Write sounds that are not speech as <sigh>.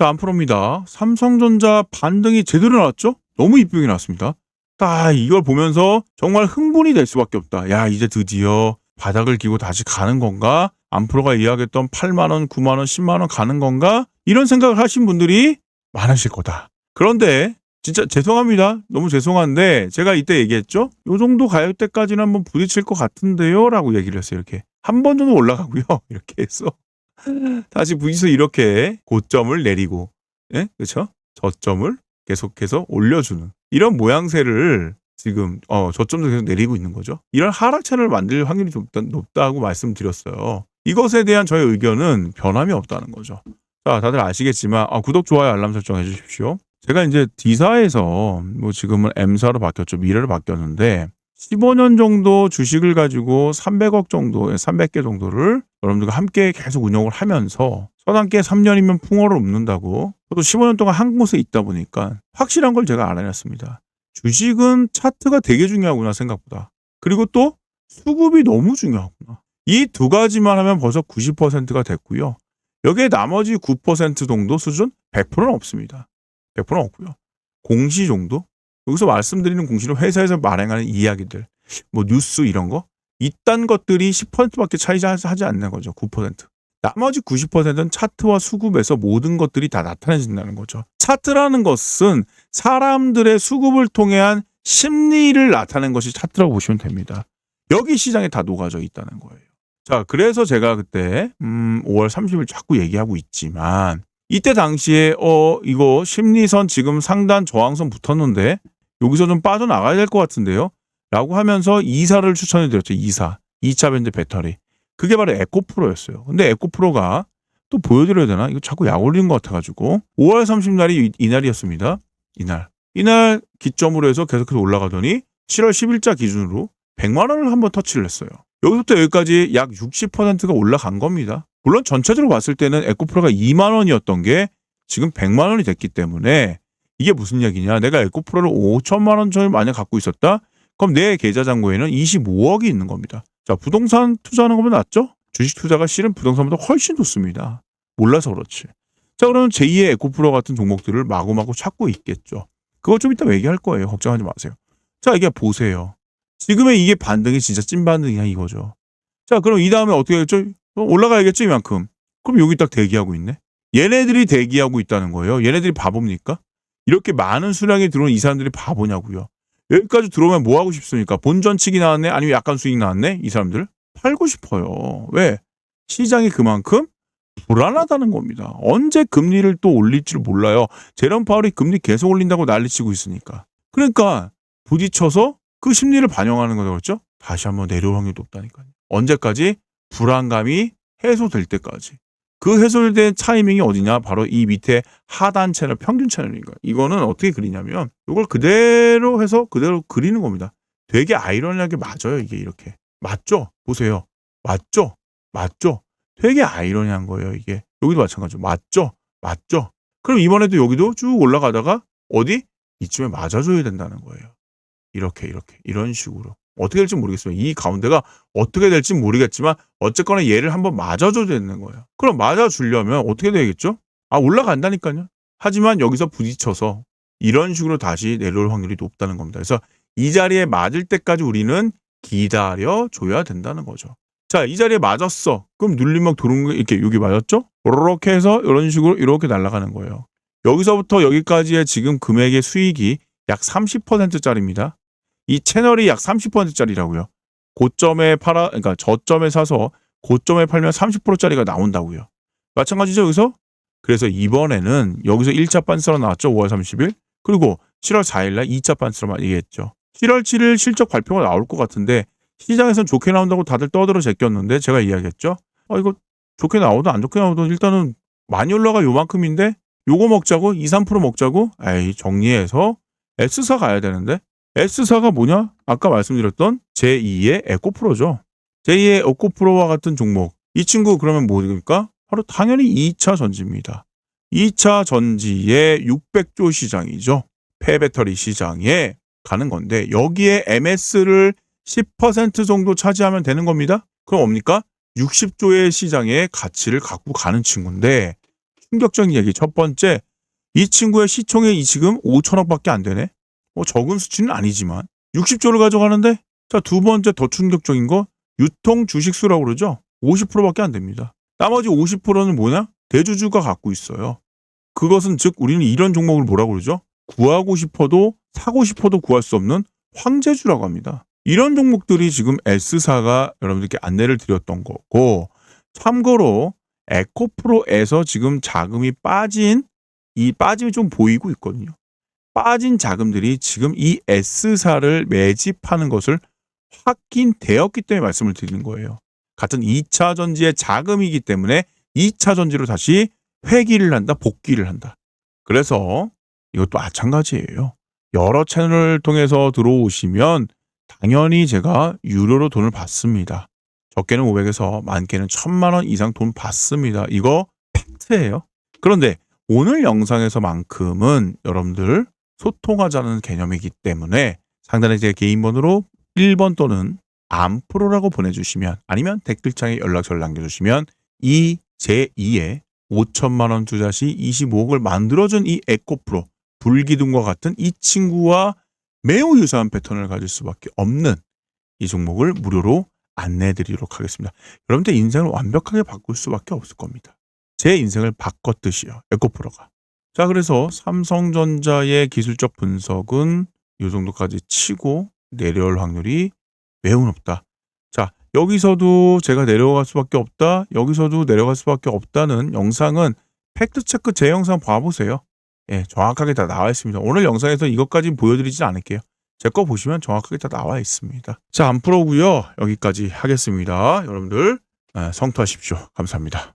자, 안프로입니다. 삼성전자 반등이 제대로 나왔죠? 너무 이쁘게 나왔습니다. 딱 이걸 보면서 정말 흥분이 될 수밖에 없다. 야, 이제 드디어 바닥을 기고 다시 가는 건가? 안프로가 이야기했던 8만원, 9만원, 10만원 가는 건가? 이런 생각을 하신 분들이 많으실 거다. 그런데 진짜 죄송합니다. 너무 죄송한데 제가 이때 얘기했죠. 요 정도 가격대까지는 한번 부딪힐 것 같은데요. 라고 얘기를 했어요. 이렇게. 한 번 정도 올라가고요. <laughs> 이렇게 해서 다시 부딪혀서 이렇게 고점을 내리고 예? 그렇죠? 저점을 계속해서 올려주는 이런 모양새를 지금 어 저점도 계속 내리고 있는 거죠. 이런 하락차를 만들 확률이 좀 높다, 높다고 말씀드렸어요. 이것에 대한 저의 의견은 변함이 없다는 거죠. 자, 다들 아시겠지만 아, 구독, 좋아요, 알람 설정 해주십시오. 제가 이제 D사에서 뭐 지금은 M사로 바뀌었죠. 미래로 바뀌었는데 15년 정도 주식을 가지고 300억 정도, 300개 정도를 여러분들과 함께 계속 운영을 하면서 서당께 3년이면 풍어를 읊는다고 저도 15년 동안 한 곳에 있다 보니까 확실한 걸 제가 알아냈습니다. 주식은 차트가 되게 중요하구나 생각보다. 그리고 또 수급이 너무 중요하구나. 이 두 가지만 하면 벌써 90%가 됐고요. 여기에 나머지 9% 정도 수준 100%는 없습니다. 100%는 없고요. 공시 정도? 여기서 말씀드리는 공시는 회사에서 발행하는 이야기들, 뭐 뉴스 이런 거 이딴 것들이 10%밖에 차이지 하지 않는 거죠. 9%. 나머지 90%는 차트와 수급에서 모든 것들이 다 나타내진다는 거죠. 차트라는 것은 사람들의 수급을 통해 한 심리를 나타내는 것이 차트라고 보시면 됩니다. 여기 시장에 다 녹아져 있다는 거예요. 자, 그래서 제가 그때 음, 5월 30일 자꾸 얘기하고 있지만 이때 당시에 어 이거 심리선 지금 상단 저항선 붙었는데 여기서 좀 빠져나가야 될 것 같은데요. 라고 하면서 이사를 추천해 드렸죠. 이사. 2차 밴드 배터리. 그게 바로 에코프로였어요. 근데 에코프로가 또 보여드려야 되나? 이거 자꾸 약 올리는 것 같아가지고 5월 30날이 이날이었습니다. 이날. 이날 기점으로 해서 계속해서 올라가더니 7월 10일자 기준으로 100만 원을 한번 터치를 했어요. 여기서부터 여기까지 약 60%가 올라간 겁니다. 물론 전체적으로 봤을 때는 에코프로가 2만 원이었던 게 지금 100만 원이 됐기 때문에 이게 무슨 얘기냐? 내가 에코프로를 5천만 원 전에 만약 갖고 있었다? 그럼 내 계좌 잔고에는 25억이 있는 겁니다. 자, 부동산 투자하는 것보다 낫죠? 주식 투자가 실은 부동산보다 훨씬 좋습니다. 몰라서 그렇지. 자, 그러면 제2의 에코프로 같은 종목들을 마구마구 찾고 있겠죠. 그거 좀 이따 얘기할 거예요. 걱정하지 마세요. 자, 이게 보세요. 지금의 이게 반등이 진짜 찐 반등이야 이거죠. 자, 그럼 이 다음에 어떻게 하겠죠? 어, 올라가야겠죠, 이만큼. 그럼 여기 딱 대기하고 있네. 얘네들이 대기하고 있다는 거예요. 얘네들이 바보입니까? 이렇게 많은 수량이 들어온 이 사람들이 바보냐고요. 여기까지 들어오면 뭐 하고 싶습니까? 본전 치기 나왔네? 아니면 약간 수익 나왔네? 이 사람들? 팔고 싶어요. 왜? 시장이 그만큼 불안하다는 겁니다. 언제 금리를 또 올릴지를 몰라요. 제롬 파월이 금리 계속 올린다고 난리치고 있으니까. 그러니까 부딪혀서 그 심리를 반영하는 거죠. 그렇죠? 다시 한번 내려올 확률이 높다니까요. 언제까지? 불안감이 해소될 때까지. 그 해소된 타이밍이 어디냐? 바로 이 밑에 하단 채널, 평균 채널인가. 이거는 어떻게 그리냐면 이걸 그대로 해서 그대로 그리는 겁니다. 되게 아이러니하게 맞아요. 이게 이렇게. 맞죠? 보세요. 맞죠? 맞죠? 되게 아이러니한 거예요. 이게. 여기도 마찬가지죠. 맞죠? 맞죠? 그럼 이번에도 여기도 쭉 올라가다가 어디? 이쯤에 맞아줘야 된다는 거예요. 이렇게 이렇게 이런 식으로. 어떻게 될지 모르겠어요. 이 가운데가 어떻게 될지 모르겠지만 어쨌거나 얘를 한번 맞아줘야 되는 거예요. 그럼 맞아주려면 어떻게 되겠죠? 아 올라간다니까요. 하지만 여기서 부딪혀서 이런 식으로 다시 내려올 확률이 높다는 겁니다. 그래서 이 자리에 맞을 때까지 우리는 기다려 줘야 된다는 거죠. 자, 이 자리에 맞았어. 그럼 눌리면 도는 거 이렇게 여기 맞았죠? 이렇게 해서 이런 식으로 이렇게 날아가는 거예요. 여기서부터 여기까지의 지금 금액의 수익이 약 30%짜리입니다. 이 채널이 약 30%짜리라고요. 고점에 팔아, 그러니까 저점에 사서 고점에 팔면 30%짜리가 나온다고요. 마찬가지죠, 여기서? 그래서 이번에는 여기서 1차 반스로 나왔죠, 5월 30일. 그리고 7월 4일날 2차 반스로 얘기했죠. 7월 7일 실적 발표가 나올 것 같은데 시장에선 좋게 나온다고 다들 떠들어 제꼈는데 제가 이야기했죠. 아, 이거 좋게 나오든 안 좋게 나오든 일단은 많이 올라가 요만큼인데 요거 먹자고 2, 3% 먹자고 에이 정리해서 S사 가야 되는데 S사가 뭐냐? 아까 말씀드렸던 제2의 에코프로죠. 제2의 에코프로와 같은 종목. 이 친구 그러면 뭐입니까? 바로 당연히 2차 전지입니다. 2차 전지의 600조 시장이죠. 폐배터리 시장에 가는 건데 여기에 MS를 10% 정도 차지하면 되는 겁니다. 그럼 뭡니까? 60조의 시장의 가치를 갖고 가는 친구인데 충격적인 얘기. 첫 번째, 이 친구의 시총이 지금 5천억밖에 안 되네. 뭐 적은 수치는 아니지만 60조를 가져가는데 자 두 번째 더 충격적인 거 유통 주식수라고 그러죠. 50%밖에 안 됩니다. 나머지 50%는 뭐냐? 대주주가 갖고 있어요. 그것은 즉 우리는 이런 종목을 뭐라고 그러죠? 구하고 싶어도 사고 싶어도 구할 수 없는 황제주라고 합니다. 이런 종목들이 지금 S사가 여러분들께 안내를 드렸던 거고 참고로 에코프로에서 지금 자금이 빠진 이 빠짐이 좀 보이고 있거든요. 빠진 자금들이 지금 이 S사를 매집하는 것을 확인되었기 때문에 말씀을 드리는 거예요. 같은 2차 전지의 자금이기 때문에 2차 전지로 다시 회귀를 한다, 복귀를 한다. 그래서 이것도 마찬가지예요. 여러 채널을 통해서 들어오시면 당연히 제가 유료로 돈을 받습니다. 적게는 500에서 많게는 1000만 원 이상 돈 받습니다. 이거 팩트예요. 그런데 오늘 영상에서만큼은 여러분들 소통하자는 개념이기 때문에 상단에 제 개인 번호로 1번 또는 암프로라고 보내주시면 아니면 댓글창에 연락처를 남겨주시면 이 제2의 5천만 원 투자 시 25억을 만들어준 이 에코프로 불기둥과 같은 이 친구와 매우 유사한 패턴을 가질 수밖에 없는 이 종목을 무료로 안내해드리도록 하겠습니다. 여러분들 인생을 완벽하게 바꿀 수밖에 없을 겁니다. 제 인생을 바꿨듯이요. 에코프로가. 자, 그래서 삼성전자의 기술적 분석은 이 정도까지 치고 내려올 확률이 매우 높다. 자, 여기서도 제가 내려갈 수밖에 없다. 여기서도 내려갈 수밖에 없다는 영상은 팩트체크 제 영상 봐보세요. 예, 정확하게 다 나와 있습니다. 오늘 영상에서 이것까지 보여드리진 않을게요. 제 거 보시면 정확하게 다 나와 있습니다. 자, 안 풀어고요. 여기까지 하겠습니다. 여러분들 예, 성투하십시오. 감사합니다.